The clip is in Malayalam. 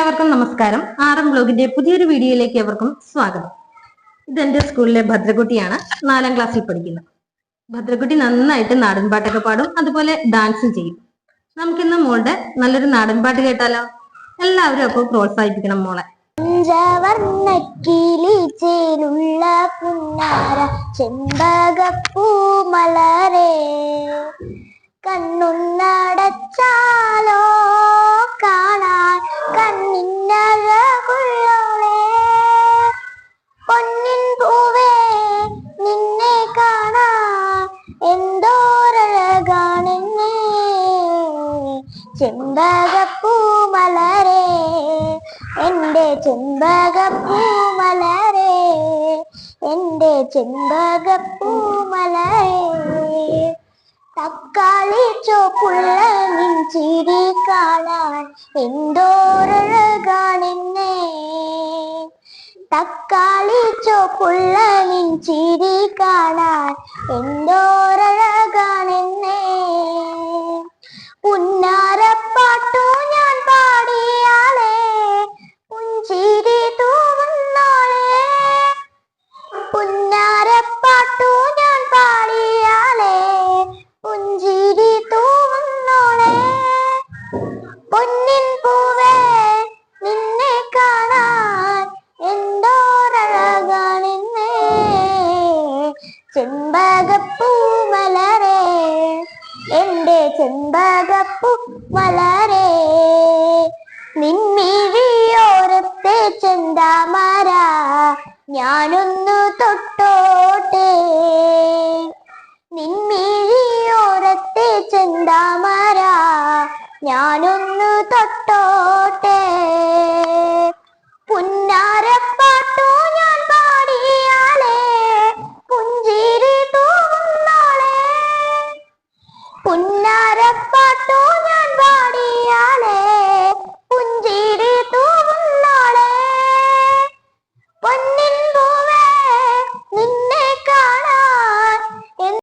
എല്ലാവർക്കും നമസ്കാരം. എം ബ്ലോഗിന്റെ പുതിയൊരു വീഡിയോയിലേക്ക് എവർക്കും സ്വാഗതം. ഇതെന്റെ സ്കൂളിലെ ഭദ്രകുട്ടിയാണ് നാലാം ക്ലാസ്സിൽ പഠിക്കുന്നത്. ഭദ്രകുട്ടി നന്നായിട്ട് നാടൻപാട്ടൊക്കെ പാടും അതുപോലെ ഡാൻസും ചെയ്യും. നമുക്കിന്ന് മോളുടെ നല്ലൊരു നാടൻപാട്ട് കേട്ടാലോ? എല്ലാവരും അപ്പോൾ പ്രോത്സാഹിപ്പിക്കണം മോളെ. ചേലുള്ള ചെമ്പകപ്പൂ മലരെ എന്റെ ചെമ്പകപ്പൂ മലരെ എന്റെ ചെമ്പകപ്പൂ മലരെ തക്കാളി ചോപ്പുള്ള നിൻ ചിരി കാണാൻ എന്തോരഴകാണെന്നേ തക്കാളി ചോപ്പുള്ള നിൻ ചിരി കാണാൻ എന്തോരഴകാണെന്നേ പുന്നാരപ്പാട്ടു ചെമ്പകപ്പൂ വളരെ എന്റെ ചെമ്പകപ്പൂ വളരെ നിൻമിഴിയോരത്തെ ചെന്താമര. ഞാനൊന്നു തൊട്ടോട്ടെ. നിൻമിഴിയോരത്തെ ചെന്താമര. ഞാനൊന്നു തൊട്ടോട്ടെ. പുന്നാരപ്പ